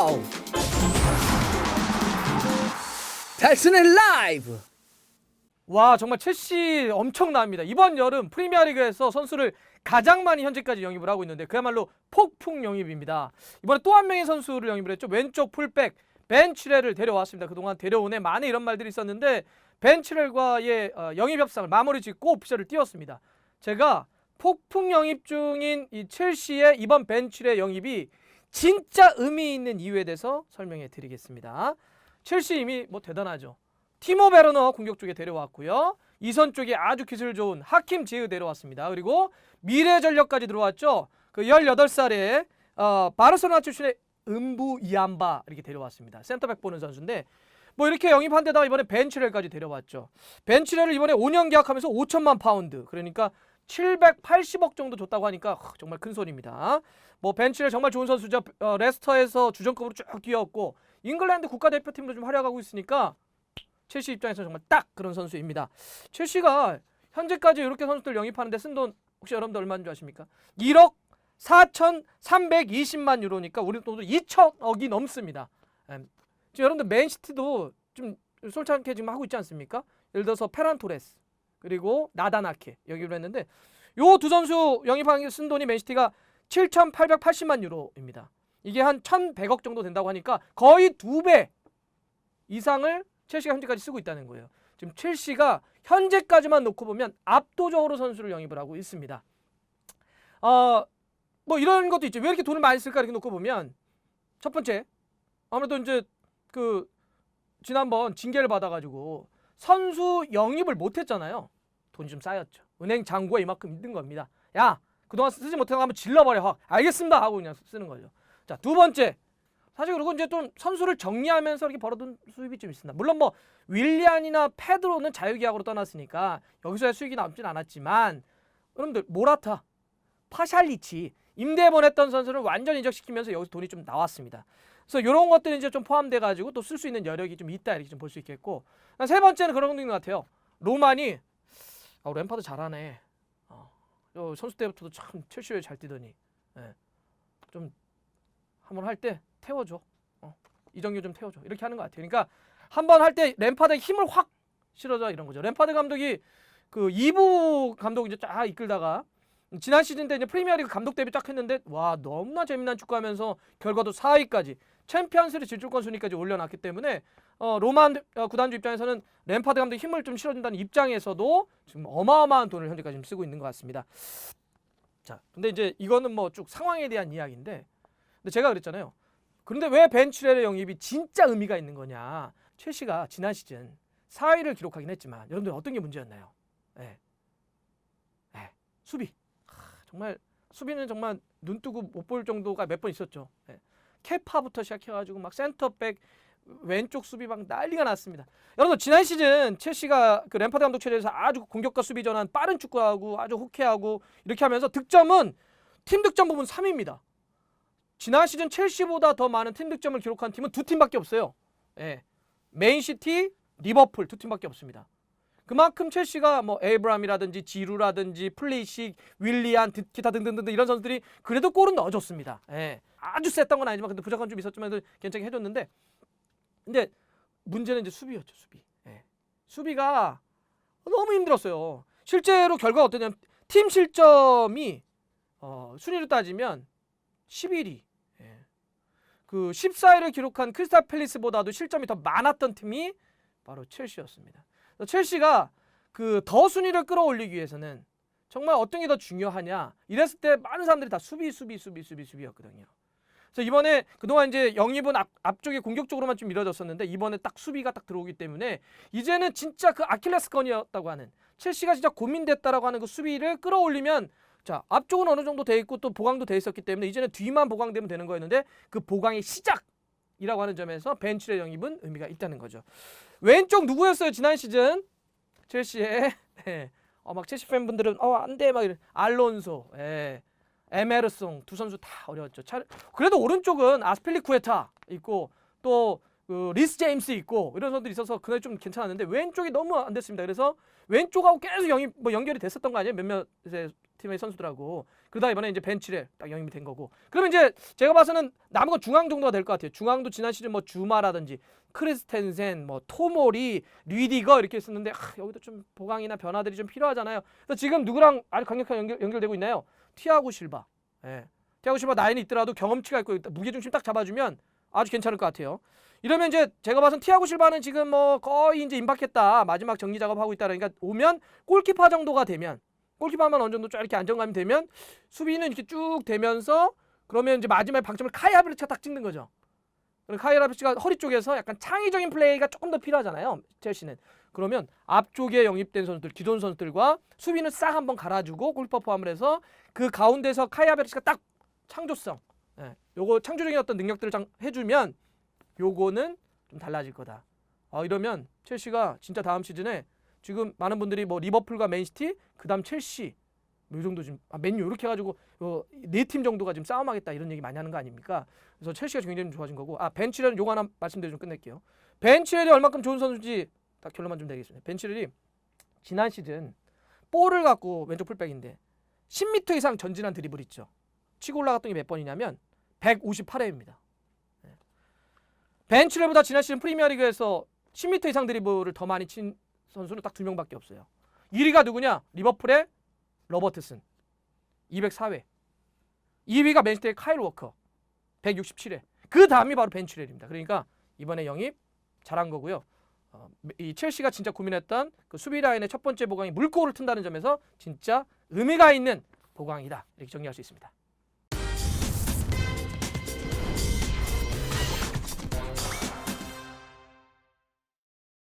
와우 달슨의 라이브 와 정말 첼시 엄청납니다. 이번 여름 프리미어리그에서 선수를 가장 많이 현재까지 영입을 하고 있는데 그야말로 폭풍 영입입니다. 이번에 또 한 명의 선수를 영입을 했죠. 왼쪽 풀백 벤 치렐을 데려왔습니다. 그동안 데려오네 많은 이런 말들이 있었는데 벤 치렐과의 어, 영입 협상을 마무리 짓고 오피셜을 띄웠습니다. 제가 폭풍 영입 중인 이 첼시의 이번 벤 치렐 영입이 진짜 의미 있는 이유에 대해서 설명해 드리겠습니다. 첼시 이미 뭐 대단하죠. 티모 베르너 공격 쪽에 데려왔고요. 이선 쪽에 아주 기술 좋은 하킴 지흐 데려왔습니다. 그리고 미래 전력까지 들어왔죠. 그 18살에 어, 바르셀로나 출신의 음부 이안바 이렇게 데려왔습니다. 센터백 보는 선수인데 뭐 이렇게 영입한 데다가 이번에 벤치렐까지 데려왔죠. 벤치렐을 이번에 5년 계약하면서 5천만 파운드 그러니까 780억 정도 줬다고 하니까 하, 정말 큰 손입니다. 뭐 벤치렐 정말 좋은 선수죠. 어, 레스터에서 주전급으로 쭉 뛰었고 잉글랜드 국가대표팀도 좀 활약하고 있으니까 첼시 입장에서 정말 딱 그런 선수입니다. 첼시가 현재까지 이렇게 선수들 영입하는데 쓴 돈 혹시 여러분들 얼마인 줄 아십니까? 1억 4,320만 유로니까 우리 돈으로 2천억이 넘습니다. em, 지금 여러분들 맨시티도 좀 솔찬게 지금 하고 있지 않습니까? 예를 들어서 페란 토레스 그리고 나다나케 여기로 했는데 요 두 선수 게쓴 돈이 맨시티가 7,880만 유로입니다. 이게 한 1,100억 정도 된다고 하니까 거의 두 배 이상을 첼시가 현재까지 쓰고 있다는 거예요. 지금 첼시가 현재까지만 놓고 보면 압도적으로 선수를 영입을 하고 있습니다. 어, 뭐 이런 것도 있죠. 왜 이렇게 돈을 많이 쓸까 이렇게 놓고 보면 첫 번째 아무래도 이제 그 지난번 징계를 받아가지고 선수 영입을 못했잖아요. 돈이 좀 쌓였죠. 은행 잔고에 이만큼 있는 겁니다. 야 그동안 쓰지 거 한번 질러버려. 확. 알겠습니다 하고 그냥 쓰는 거죠. 자 두 번째 사실 그리고 이제 좀 선수를 정리하면서 이렇게 벌어둔 수입이 좀 있습니다. 물론 뭐 윌리안이나 페드로는 자유계약으로 떠났으니까 여기서의 수익이 남진 않았지만 여러분들 모라타, 파샬리치 임대 보냈던 선수를 완전 이적시키면서 여기서 돈이 좀 나왔습니다. 그래서 이런 것들이 이제 좀 포함돼 가지고 또 쓸 수 있는 여력이 좀 있다 이렇게 좀 볼 수 있겠고 세 번째는 그런 것 같아요. 로만이 아, 램파드 잘하네. 어, 저 선수 때부터도 참 첼시에 잘 뛰더니 예. 좀 한번 할 때 태워줘. 어, 이정규 좀 태워줘. 이렇게 하는 것 같아요. 그러니까 한 번 할 때 램파드에 힘을 확 실어줘 이런 거죠. 램파드 감독이 그 2부 감독 이제 쫙 이끌다가 지난 시즌 때 이제 프리미어리그 감독 데뷔 쫙 했는데 와 너무나 재미난 축구하면서 결과도 4위까지 챔피언스리그 질주권 순위까지 올려놨기 때문에 어, 로만 어, 구단주 입장에서는 램파드 감독 힘을 좀 실어준다는 입장에서도 지금 어마어마한 돈을 현재까지 지금 쓰고 있는 것 같습니다. 자, 근데 이제 이거는 뭐 쭉 상황에 대한 이야기인데, 근데 제가 그랬잖아요. 그런데 왜 벤치렐의 영입이 진짜 의미가 있는 거냐? 첼시가 지난 시즌 4위를 기록하긴 했지만 여러분들 어떤 게 문제였나요? 예. 예. 수비. 하, 정말 수비는 정말 눈 뜨고 못 볼 정도가 몇 번 있었죠. 예. 케파부터 시작해가지고 막 센터백 왼쪽 수비 막 난리가 났습니다. 여러분 지난 시즌 첼시가 그 램파드 감독 체제에서 아주 공격과 수비 전환 빠른 축구하고 아주 호쾌하고 이렇게 하면서 득점은 팀 득점 부분 3위입니다. 지난 시즌 첼시보다 더 많은 팀 득점을 기록한 팀은 두 팀밖에 없어요. 예. 맨시티, 리버풀 두 팀밖에 없습니다. 그만큼 첼시가 뭐 에이브람이라든지 지루라든지 플레이식, 윌리안, 드- 기타 등등등 이런 선수들이 그래도 골은 넣어줬습니다. 예. 아주 셌던 건 아니지만 근데 부족한 좀 있었지만 그래도 괜찮게 해줬는데 근데 문제는 이제 수비였죠 수비. 예. 수비가 너무 힘들었어요. 실제로 결과가 어떠냐면 팀 실점이 어, 순위로 따지면 11위. 예. 그 14위를 기록한 크리스탈 팰리스보다도 실점이 더 많았던 팀이 바로 첼시였습니다. 첼시가 그 더 순위를 끌어올리기 위해서는 정말 어떤 게 더 중요하냐 이랬을 때 많은 사람들이 다 수비 수비 수비 수비 수비였거든요. 그래서 이번에 그동안 이제 영입은 앞, 앞쪽에 공격적으로만 좀 이뤄졌었는데 이번에 딱 수비가 딱 들어오기 때문에 이제는 진짜 그 아킬레스건이었다고 하는 첼시가 진짜 고민됐다라고 하는 그 수비를 끌어올리면 자 앞쪽은 어느 정도 돼 있고 또 보강도 돼 있었기 때문에 이제는 뒤만 보강되면 되는 거였는데 그 보강의 시작 이라고 하는 점에서 벤치의 영입은 의미가 있다는 거죠. 왼쪽 누구였어요 지난 시즌 첼시의 네. 어, 막 첼시 팬분들은 어 안돼 막 이런 알론소, 예. 에메르송 두 선수 다 어려웠죠. 차, 그래도 오른쪽은 아스필리쿠에타 있고 또 그 리스 제임스 있고 이런 선수들이 있어서 그날 좀 괜찮았는데 왼쪽이 너무 안 됐습니다. 그래서 왼쪽하고 계속 영입 뭐 연결이 됐었던 거 아니에요? 몇몇 이제 팀의 선수들하고 그러다 이번에 이제 벤치에 딱 영입이 된 거고. 그러면 이제 제가 봐서는 남은 건 중앙 정도가 될 것 같아요. 중앙도 지난 시즌 뭐 주마라든지 크리스텐센, 뭐 토모리, 리디거 이렇게 있었는데 아, 여기도 좀 보강이나 변화들이 좀 필요하잖아요. 그래서 지금 누구랑 아주 강력하게 연결, 연결되고 있나요? 티아고 실바. 예. 티아고 실바 나이는 있더라도 경험치가 있고 무게 중심 딱 잡아주면 아주 괜찮을 것 같아요. 이러면 이제 제가 봐선 티아고 실바는 지금 뭐 거의 이제 임박했다 마지막 정리 작업하고 있다 그러니까 오면 골키퍼 정도가 되면 골키퍼만 어느 정도 좀 이렇게 안정감이 되면 수비는 이렇게 쭉 되면서 그러면 이제 마지막에 방점을 카이 하베르츠가 딱 찍는 거죠. 카이 하베르츠가 허리 쪽에서 약간 창의적인 플레이가 조금 더 필요하잖아요. 첼시는 그러면 앞쪽에 영입된 선수들 기존 선수들과 수비는 싹 한번 갈아주고 골키퍼 포함을 해서 그 가운데서 카이 하베르츠가 딱 창조성, 예, 요거 창조적인 어떤 능력들을 장- 해주면 요거는 좀 달라질 거다. 어, 이러면 첼시가 진짜 다음 시즌에 지금 많은 분들이 뭐 리버풀과 맨시티, 그다음 첼시 뭐이 정도 지금 아, 맨유 이렇게 해가지고 네 팀 정도가 지금 싸움하겠다 이런 얘기 많이 하는 거 아닙니까? 그래서 첼시가 굉장히 좀 좋아진 거고 아 벤치렐 요거 하나 말씀드리고 좀 끝낼게요. 벤치렐이 얼마큼 좋은 선수인지 딱 결론만 좀 내리겠습니다. 벤치렐이 지난 시즌 볼을 갖고 왼쪽 풀백인데 10m 이상 전진한 드리블 있죠. 치고 올라갔던 게 몇 번이냐면 158회입니다. 벤치렐보다 지난 시즌 프리미어리그에서 10m 이상 드리블을 더 많이 친 선수는 딱 두 명밖에 없어요. 1위가 누구냐? 리버풀의 로버트슨 204회. 2위가 맨시티의 카일 워커 167회. 그 다음이 바로 벤치렐입니다. 그러니까 이번에 영입 잘한 거고요. 어, 이 첼시가 진짜 고민했던 그 수비 라인의 첫 번째 보강이 물꼬를 튼다는 점에서 진짜 의미가 있는 보강이다 이렇게 정리할 수 있습니다.